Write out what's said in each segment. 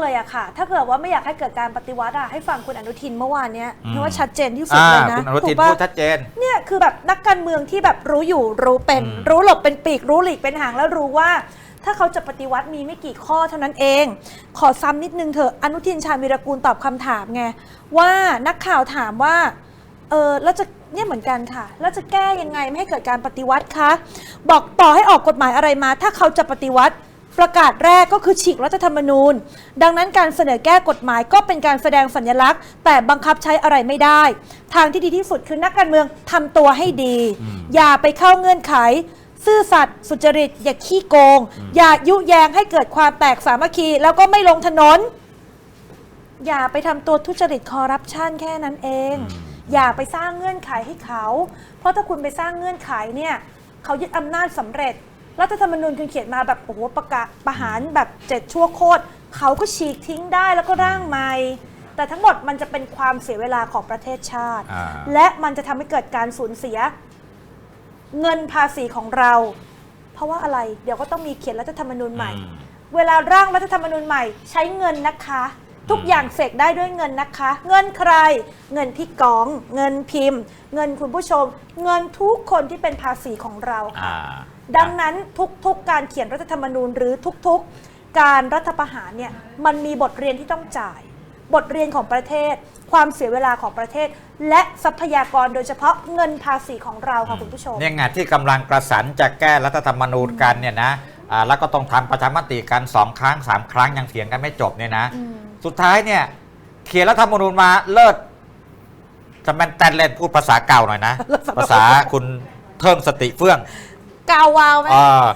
เลยอะค่ะ ถ้าเกิดว่าไม่อยากให้เกิดการปฏิวัติอะให้ฟังคุณอนุทินเมื่อวานเนี้ยอืมเพราะว่าชัดเจนที่สุดอ่าเลยนะคุณอนุทินถูกปะพูดชัดเจนเนี่ยคือแบบนักการเมืองที่แบบรู้อยู่รู้เป็นอืมรู้หลบเป็นปีกรู้หลีกเป็นหางแล้วรู้ว่า ถ้าเขาจะปฏิวัติมีไม่กี่ข้อเท่านั้นเอง ขอซ้ำนิดนึงเถอะอนุทินชาญวีรกูลตอบคำถามไงว่านักข่าวถามว่าเออแล้วจะเนี่ยเหมือนกันค่ะ แล้วจะแก้ยังไงไม่ให้เกิดการปฏิวัติคะบอกต่อให้ออกกฎหมายอะไรมา ถ้าเขาจะปฏิวัติ ประกาศแรกก็คือฉีกรัฐธรรมนูญ ดังนั้นการเสนอแก้กฎหมายก็เป็นการแสดงสัญลักษณ์ แต่บังคับใช้อะไรไม่ได้ ทางที่ดีที่สุดคือนักการเมืองทำตัวให้ดีอืมอย่าไปเข้าเงื่อนไข ซื่อสัตย์สุจริต อย่าขี้โกง อย่ายุแยงให้เกิดความแตกสามัคคี แล้วก็ไม่ลงถนน อย่าไปทำตัวทุจริตคอร์รัปชันแค่นั้นเองอืมอย่าไปสร้างเงื่อนไขให้เขา เพราะถ้าคุณไปสร้างเงื่อนไขเนี่ยเขายึดอำนาจสำเร็จ รัฐธรรมนูญคุณเขียนมาแบบโอ้โหประกาศประหารแบบเจ็ดชั่วโคตรเขาก็ฉีกทิ้งได้แล้วก็ร่างใหม่ แต่ทั้งหมดมันจะเป็นความเสียเวลาของประเทศชาติ อ่า และมันจะทำให้เกิดการสูญเสีย เงินภาษีของเรา เพราะว่าอะไร เดี๋ยวก็ต้องมีเขียนรัฐธรรมนูญใหม่ อืม เวลาร่างรัฐธรรมนูญใหม่ ใช้เงินนะคะ ทุกอย่างเสกได้ด้วยเงินนะคะ เงินใคร เงินพี่กอง เงินพิมพ์ เงินคุณผู้ชม เงินทุกคนที่เป็นภาษีของเราค่ะ อ่า ดังนั้นทุกๆการเขียนรัฐธรรมนูญหรือทุกๆ การรัฐประหารเนี่ยมันมีบทเรียนที่ต้องจ่าย บทเรียนของประเทศ ความเสียเวลาของประเทศ และทรัพยากรโดยเฉพาะเงินภาษีของเราค่ะคุณผู้ชมเนี่ยไงที่กำลังกระสันจะแก้รัฐธรรมนูญกันเนี่ยนะอ่าแล้วก็ต้องทำประชามติกันสองครั้งสามครั้งยังเถียงกันไม่จบเนี่ยนะอืมสุดท้ายเนี่ยเขียนรัฐธรรมนูญมาเลิศจะแมนแตนเล่นพูดภาษาเก่าหน่อยนะ ภาษาคุณเทิงสติเฟื่อง กาววาวไหมเออ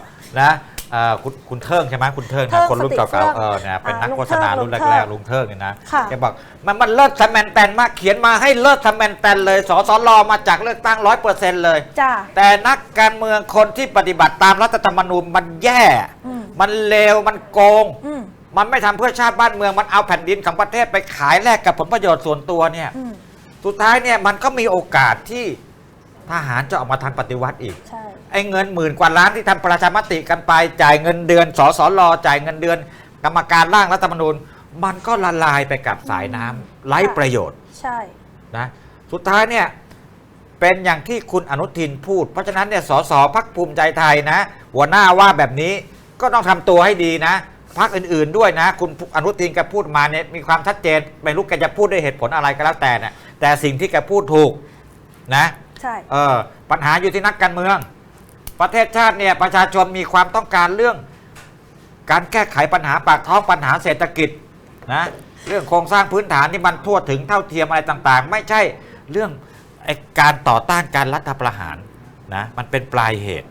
นะเอ่อคุณคุณเทิงใช่ไหมคุณเทิงเทินะงคนรุ่นสติเก่าเฟื่องๆเออเนี่ยเป็นอ่านักลุงโฆษณาเทิงรุ่นลุงเทิงแรกๆลุงเทิงเนี่ยนะค่ะ แกบอกมันมันเลิศสแมนแตนมากเขียนมาให้เลิศสแมนแตนเลยสสรมาจากเลือกตั้งร้อยเปอร์เซ็นต์เลย จ้า แต่นักการเมืองคนที่ปฏิบัติตามรัฐธรรมนูญมันแย่ อืม มันเลวมันโกง อืมมันไม่ทำเพื่อชาติบ้านเมืองมันเอาแผ่นดินของประเทศไปขายแลกกับผลประโยชน์ส่วนตัวเนี่ย อืม สุดท้ายเนี่ยมันก็มีโอกาสที่ ทหารจะออกมาทำปฏิวัติอีก ใช่ ไอ้เงินหมื่นกว่าล้านที่ทำประชามติกันไป จ่ายเงินเดือนสสรจ่ายเงินเดือน กรรมการร่างรัฐธรรมนูญ มันก็ละลายไปกับสายน้ำไร้ประโยชน์ใช่ นะสุดท้ายเนี่ยเป็นอย่างที่คุณอนุทินพูด เพราะฉะนั้นเนี่ยสสพักภูมิใจไทยนะ หัวหน้าว่าแบบนี้ก็ต้องทำตัวให้ดีนะพักอื่นๆด้วยนะ คุณอนุทินแกพูดมาเนี่ยมีความชัดเจนไม่รู้แกจะพูดด้วยเหตุผลอะไรก็แล้วแต่นะแต่สิ่งที่แกพูดถูกนะ ใช่ เออปัญหาอยู่ที่นักการเมือง ประเทศชาติเนี่ยประชาชนมีความต้องการเรื่อง การแก้ไขปัญหาปากท้องปัญหาเศรษฐกิจนะเรื่องโครงสร้างพื้นฐานที่มันทั่วถึงเท่าเทียมอะไรต่างๆ ไม่ใช่เรื่องไอการต่อต้านการรัฐประหารนะมันเป็นปลายเหตุ